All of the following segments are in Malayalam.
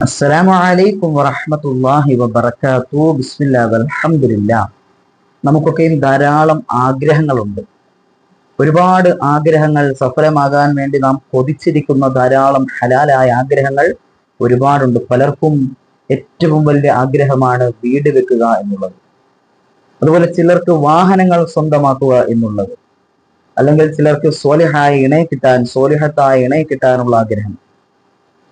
അസ്സലാമു അലൈക്കും വറഹ്മത്തുള്ളാഹി വബറകാതുഹു. ബിസ്മില്ലാ അലഹമില്ല നമുക്കൊക്കെയും ധാരാളം ആഗ്രഹങ്ങളുണ്ട്. ഒരുപാട് ആഗ്രഹങ്ങൾ സഫലമാകാൻ വേണ്ടി നാം കൊതിച്ചിരിക്കുന്ന ധാരാളം ഹലാലായ ആഗ്രഹങ്ങൾ ഒരുപാടുണ്ട്. പലർക്കും ഏറ്റവും വലിയ ആഗ്രഹമാണ് വീട് വെക്കുക എന്നുള്ളത്. അതുപോലെ ചിലർക്ക് വാഹനങ്ങൾ സ്വന്തമാക്കുക എന്നുള്ളത്. അല്ലെങ്കിൽ ചിലർക്ക് സോലിഹായ ഇണയെ കിട്ടാൻ സോലിഹത്തായ ഇണയെ കിട്ടാനുള്ള ആഗ്രഹം.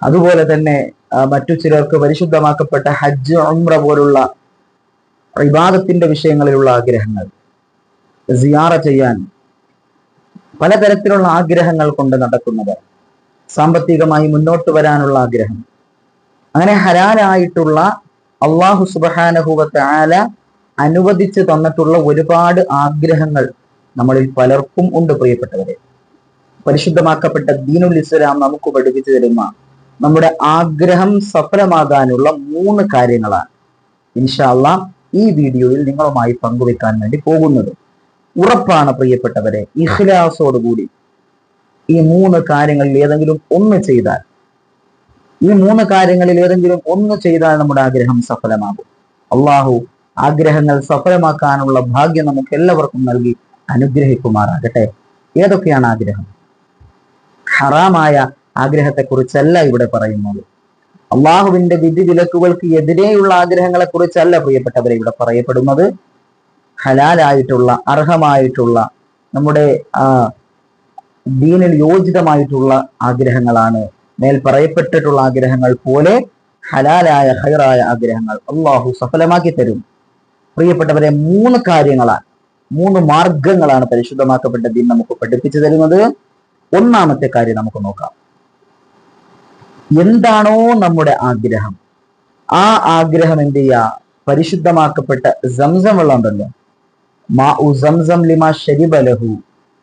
അതുപോലെ തന്നെ മറ്റു ചിലർക്ക് പരിശുദ്ധമാക്കപ്പെട്ട ഹജ്ജ് ഉംറ പോലുള്ള വിവാദത്തിന്റെ വിഷയങ്ങളിലുള്ള ആഗ്രഹങ്ങൾ സിയാറ ചെയ്യാൻ പലതരത്തിലുള്ള ആഗ്രഹങ്ങൾ കൊണ്ട് നടക്കുന്നത് സാമ്പത്തികമായി മുന്നോട്ട് വരാനുള്ള ആഗ്രഹം. അങ്ങനെ ഹരാനായിട്ടുള്ള അള്ളാഹു സുബഹാനഹുവത്ത് ആല അനുവദിച്ച് തന്നിട്ടുള്ള ഒരുപാട് ആഗ്രഹങ്ങൾ നമ്മളിൽ പലർക്കും ഉണ്ട് പ്രിയപ്പെട്ടവരെ. പരിശുദ്ധമാക്കപ്പെട്ട ദീനുൽ ഇസ്ലാം നമുക്ക് പഠിപ്പിച്ചു തരുന്ന നമ്മുടെ ആഗ്രഹം സഫലമാകാനുള്ള മൂന്ന് കാര്യങ്ങളാണ് ഇൻഷാല്ല ഈ വീഡിയോയിൽ നിങ്ങളുമായി പങ്കുവെക്കാൻ വേണ്ടി പോകുന്നത്. ഉറപ്പാണ് പ്രിയപ്പെട്ടവരെ ഇഹ്ലാസോടുകൂടി ഈ മൂന്ന് കാര്യങ്ങളിൽ ഏതെങ്കിലും ഒന്ന് ചെയ്താൽ ഈ മൂന്ന് കാര്യങ്ങളിൽ ഏതെങ്കിലും ഒന്ന് ചെയ്താൽ നമ്മുടെ ആഗ്രഹം സഫലമാകും. അള്ളാഹു ആഗ്രഹങ്ങൾ സഫലമാക്കാനുള്ള ഭാഗ്യം നമുക്ക് എല്ലാവർക്കും നൽകി അനുഗ്രഹിക്കുമാറാകട്ടെ. ഏതൊക്കെയാണ് ആഗ്രഹം? ഹറാമായ ആഗ്രഹത്തെക്കുറിച്ചല്ല ഇവിടെ പറയുന്നത്. അള്ളാഹുവിന്റെ വിധി വിലക്കുകൾക്ക് എതിരെയുള്ള ആഗ്രഹങ്ങളെ കുറിച്ചല്ല പ്രിയപ്പെട്ടവരെ ഇവിടെ പറയപ്പെടുന്നത്. ഹലാലായിട്ടുള്ള അർഹമായിട്ടുള്ള നമ്മുടെ ദീനിൽ യോജിതമായിട്ടുള്ള ആഗ്രഹങ്ങളാണ്. മേൽ പറയപ്പെട്ടിട്ടുള്ള ആഗ്രഹങ്ങൾ പോലെ ഹലാലായ ഹൈറായ ആഗ്രഹങ്ങൾ അള്ളാഹു സഫലമാക്കി തരും. പ്രിയപ്പെട്ടവരെ മൂന്ന് കാര്യങ്ങളാണ് മൂന്ന് മാർഗങ്ങളാണ് പരിശുദ്ധമാക്കപ്പെട്ട ദീൻ നമുക്ക് പഠിപ്പിച്ചു തരുന്നത്. ഒന്നാമത്തെ കാര്യം നമുക്ക് നോക്കാം. എന്താണോ നമ്മുടെ ആഗ്രഹം. ആ ആഗ്രഹം എന്ത് ചെയ്യുക പരിശുദ്ധമാക്കപ്പെട്ട സംസം വെള്ളം ഉണ്ടല്ലോ മാ ഉ സംസം ലിമാ ശരിബലഹു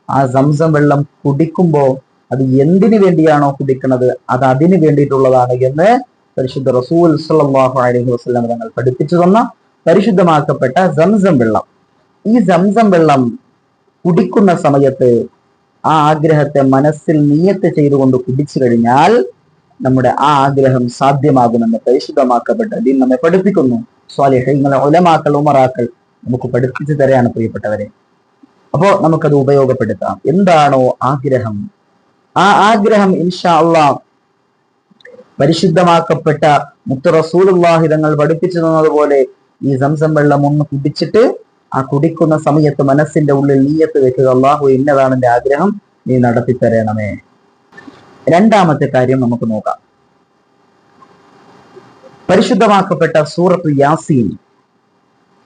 ആ സംസം വെള്ളം കുടിക്കുമ്പോൾ അത് എന്തിനു വേണ്ടിയാണോ കുടിക്കുന്നത്? അത് അതിന് വേണ്ടിയിട്ടുള്ളതാണ് എന്ന് പരിശുദ്ധ റസൂൽ സല്ലല്ലാഹു അലൈഹി വസല്ലം തങ്ങൾ പഠിപ്പിച്ചു തന്ന പരിശുദ്ധമാക്കപ്പെട്ട സംസം വെള്ളം. ഈ സംസം വെള്ളം കുടിക്കുന്ന സമയത്ത് ആ ആഗ്രഹത്തെ മനസ്സിൽ നിയത്ത് ചെയ്തുകൊണ്ട് കുടിച്ചു കഴിഞ്ഞാൽ നമ്മുടെ ആ ആഗ്രഹം സാധ്യമാകുമെന്ന് പരിശുദ്ധമാക്കപ്പെട്ട ദീൻ നമ്മെ പഠിപ്പിക്കുന്നു. സ്വാലിഹ്യങ്ങളെ ഒലമാക്കൾ ഉമറാക്കൾ നമുക്ക് പഠിപ്പിച്ചു തരാണ് പ്രിയപ്പെട്ടവരെ. അപ്പോ നമുക്കത് ഉപയോഗപ്പെടുത്താം. എന്താണോ ആഗ്രഹം? ആ ആഗ്രഹം ഇൻഷാ അള്ളാഹ് പരിശുദ്ധമാക്കപ്പെട്ട മുത്ത റസൂലുള്ളാഹി തങ്ങൾ പഠിപ്പിച്ചു തന്നതുപോലെ ഈ സംസം വെള്ളം ഒന്ന് കുടിച്ചിട്ട് ആ കുടിക്കുന്ന സമയത്ത് മനസ്സിന്റെ ഉള്ളിൽ നീയത്ത് വെക്കുക. അള്ളാഹു ഇന്നതാണ് എന്റെ ആഗ്രഹം. നീ നടത്തി തരണമേ രണ്ടാമത്തെ കാര്യം നമുക്ക് നോക്കാം. പരിശുദ്ധമാക്കപ്പെട്ട സൂറത്ത് യാസീൻ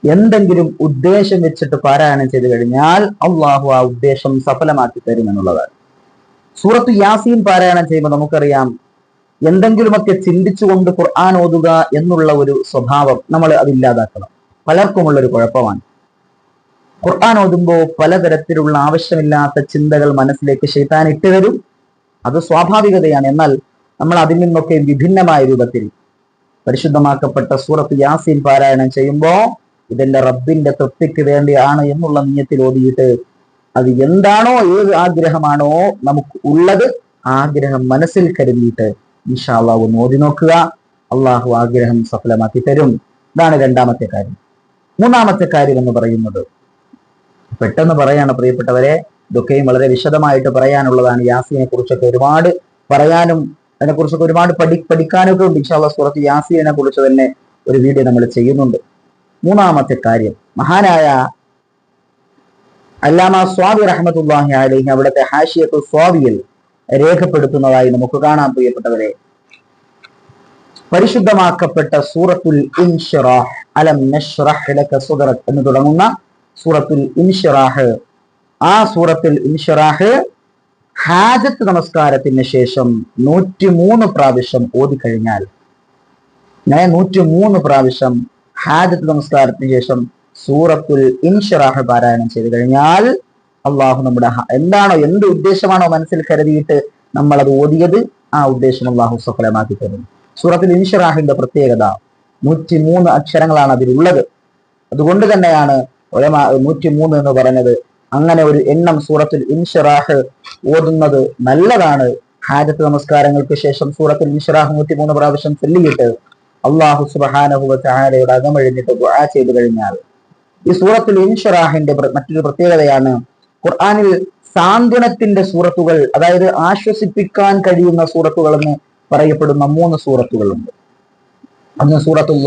എന്തെങ്കിലും ഉദ്ദേശം വെച്ചിട്ട് പാരായണം ചെയ്തു കഴിഞ്ഞാൽ അള്ളാഹു ആ ഉദ്ദേശം സഫലമാക്കി തരും എന്നുള്ളതാണ് സൂറത്ത് യാസീൻ പാരായണം ചെയ്യുമ്പോൾ നമുക്കറിയാം എന്തെങ്കിലുമൊക്കെ ചിന്തിച്ചുകൊണ്ട് ഖുർആൻ ഓതുക എന്നുള്ള ഒരു സ്വഭാവം നമ്മൾ അതില്ലാതാക്കണം പലർക്കുമുള്ള ഒരു കുഴപ്പമാണ്. ഖുർആൻ ഓതുമ്പോൾ പലതരത്തിലുള്ള ആവശ്യമില്ലാത്ത ചിന്തകൾ മനസ്സിലേക്ക് ഷെയ്ത്താൻ ഇട്ട് വരും അത് സ്വാഭാവികതയാണ്. എന്നാൽ നമ്മൾ അതിൽ നിന്നൊക്കെ വിഭിന്നമായ രൂപത്തിൽ പരിശുദ്ധമാക്കപ്പെട്ട സൂറത്ത് യാസീൻ പാരായണം ചെയ്യുമ്പോൾ ഇതെന്റെ റബ്ബിന്റെ തൃപ്തിക്ക് വേണ്ടിയാണ് എന്നുള്ള നീയത്തിൽ ഓടിയിട്ട് അത് എന്താണോ ഏത് ആഗ്രഹമാണോ നമുക്ക് ഉള്ളത് ആഗ്രഹം മനസ്സിൽ കരുതിയിട്ട് ഇൻഷാല്ലാ ഒന്ന് ഓതി നോക്കുക. അള്ളാഹു ആഗ്രഹം സഫലമാക്കി തരും. ഇതാണ് രണ്ടാമത്തെ കാര്യം. മൂന്നാമത്തെ കാര്യം എന്ന് പറയുന്നത് പെട്ടെന്ന് പറയാണ് പ്രിയപ്പെട്ടവരെ ഇതൊക്കെയും വളരെ വിശദമായിട്ട് പറയാനുള്ളതാണ് യാസീനെ കുറിച്ചൊക്കെ ഒരുപാട് പറയാനും അതിനെക്കുറിച്ചൊക്കെ ഒരുപാട് പഠി പഠിക്കാനൊക്കെ ഉണ്ട് ഇൻഷാല്ല സുഹൃത്ത്. യാസീനെ കുറിച്ച് തന്നെ ഒരു വീഡിയോ നമ്മൾ ചെയ്യുന്നുണ്ട്. മൂന്നാമത്തെ കാര്യം മഹാനായ അല്ലാമ സ്വാദി റഹ്മത്തുല്ലാഹി അലൈഹി അവിടുത്തെ ഹാഷിയത്ത് സ്വാദിയിൽ രേഖപ്പെടുത്തുന്നതായി നമുക്ക് കാണാൻ പ്രിയപ്പെട്ടവരെ. പരിശുദ്ധമാക്കപ്പെട്ട സൂറത്തുൽ ഇൻഷിറാഹ് അലം നഷ്റഹ് ലക സുദറക് എന്ന് തുടങ്ങുന്ന സൂറത്തുൽ ഇൻഷിറാഹ് ആ സൂറത്തിൽ ഇൻഷറാഹ് ഹാജത്ത് നമസ്കാരത്തിന് ശേഷം നൂറ്റിമൂന്ന് പ്രാവശ്യം ഓതിക്കഴിഞ്ഞാൽ ഞാൻ നൂറ്റിമൂന്ന് പ്രാവശ്യം ഹാജത്ത് നമസ്കാരത്തിന് ശേഷം സൂറത്തുൽ ഇൻഷറാഹ് പാരായണം ചെയ്തു കഴിഞ്ഞാൽ അള്ളാഹു നമ്മുടെ എന്താണോ എന്ത് ഉദ്ദേശമാണോ മനസ്സിൽ കരുതിയിട്ട് നമ്മൾ അത് ഓതിയത് ആ ഉദ്ദേശം അള്ളാഹു സഫലമാക്കി തരും. സൂറത്തിൽ ഇൻഷറാഹിന്റെ പ്രത്യേകത നൂറ്റിമൂന്ന് അക്ഷരങ്ങളാണ് അതിലുള്ളത്. അതുകൊണ്ട് തന്നെയാണ് ഉലമാ നൂറ്റിമൂന്ന് എന്ന് പറഞ്ഞത് അങ്ങനെ ഒരു എണ്ണം സൂറത്തിൽ ഇൻഷിറാഹ് ഓതുന്നത് നല്ലതാണ്. ഹാജത്ത് നമസ്കാരങ്ങൾക്ക് ശേഷം സൂറത്തിൽ ഇൻഷറാഹ് നൂറ്റിമൂന്ന് പ്രാവശ്യം ചൊല്ലിയിട്ട് അള്ളാഹു സുബാനഹുബാനയുടെ അകമഴിഞ്ഞിട്ട് ദുആ ചെയ്തു കഴിഞ്ഞാൽ ഈ സൂറത്തിൽ ഇൻഷറാഹിന്റെ മറ്റൊരു പ്രത്യേകതയാണ് ഖുർആാനിൽ സാന്ത്വനത്തിന്റെ സൂറത്തുകൾ അതായത് ആശ്വസിപ്പിക്കാൻ കഴിയുന്ന സൂറത്തുകൾ എന്ന് പറയപ്പെടുന്ന മൂന്ന് സൂറത്തുകളുണ്ട്. ഒന്ന് സൂറത്തുൽ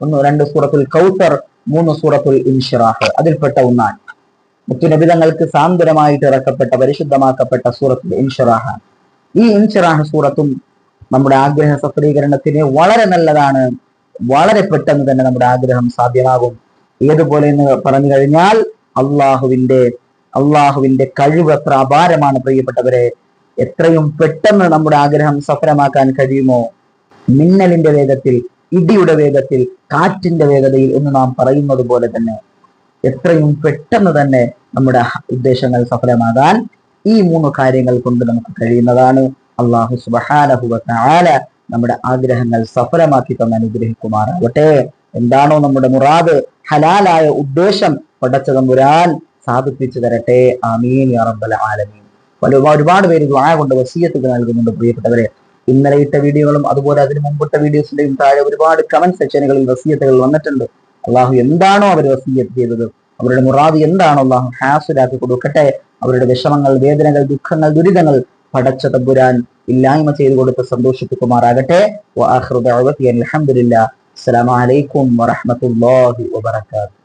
ഒന്ന് രണ്ട് സൂറത്തുൽ കൗസർ മൂന്ന് സൂറത്തുൽ ഇൻഷിറാഹ്. അതിൽപ്പെട്ട ഒന്നാണ്. മുത്തുനബിതങ്ങൾക്ക് സാന്ത്വനമായിട്ട് ഇറക്കപ്പെട്ട പരിശുദ്ധമാക്കപ്പെട്ട സൂറത്ത് ഇൻഷറാഹ. ഈ ഇൻഷറാഹ സൂറത്തും നമ്മുടെ ആഗ്രഹ സഫലീകരണത്തിന് വളരെ നല്ലതാണ്. വളരെ പെട്ടെന്ന് തന്നെ നമ്മുടെ ആഗ്രഹം സാധ്യമാകും. ഏതുപോലെ എന്ന് പറഞ്ഞു കഴിഞ്ഞാൽ അള്ളാഹുവിന്റെ അള്ളാഹുവിന്റെ കഴിവ് എത്ര അപാരമാണ് പ്രിയപ്പെട്ടവരെ. എത്രയും പെട്ടെന്ന് നമ്മുടെ ആഗ്രഹം സഫലമാക്കാൻ കഴിയുമോ? മിന്നലിന്റെ വേഗത്തിൽ ഇടിയുടെ വേഗത്തിൽ കാറ്റിന്റെ വേഗതയിൽ എന്ന് നാം പറയുന്നത് പോലെ തന്നെ എത്രയും പെട്ടെന്ന് തന്നെ നമ്മുടെ ഉദ്ദേശങ്ങൾ സഫലമാകാൻ ഈ മൂന്ന് കാര്യങ്ങൾ കൊണ്ട് നമുക്ക് കഴിയുന്നതാണ്. അള്ളാഹു സുബഹാനഹുല നമ്മുടെ ആഗ്രഹങ്ങൾ സഫലമാക്കി തന്നെ അനുഗ്രഹിക്കുമാറാവട്ടെ. എന്താണോ നമ്മുടെ മുറാദ് ഹലാലായ ഉദ്ദേശം പടച്ച തമ്പുരാൻ സാധിപ്പിച്ചു തരട്ടെ. ആമീൻ റബ്ബൽ ആലമീൻ. ഒരുപാട് പേര് ആയ കൊണ്ട് വസീയത്തുകൾ നൽകുന്നുണ്ട് പ്രിയപ്പെട്ടവരെ. ഇന്നലെ ഇട്ട വീഡിയോകളും അതുപോലെ അതിന് മുമ്പിട്ട വീഡിയോസിന്റെയും താഴെ ഒരുപാട് കമന്റ് സെക്ഷനുകളിൽ വസീയത്തുകൾ വന്നിട്ടുണ്ട്. അള്ളാഹു എന്താണോ അവർ വസീയത്ത് ചെയ്തത് അവരുടെ മുറാദ് എന്താണോ അള്ളാഹു ഹാസുരാക്കി കൊടുക്കട്ടെ അവരുടെ വിഷമങ്ങൾ വേദനകൾ ദുഃഖങ്ങൾ ദുരിതങ്ങൾ പടച്ച തമ്പുരാൻ ഇല്ലായ്മ ചെയ്തു കൊടുത്ത് സന്തോഷിപ്പിക്കുമാറാകട്ടെ. അലഹമുല്ല അസ്സലാമലൈക്കും വറഹമത്തല്ലാഹി വബർക്കാത്തു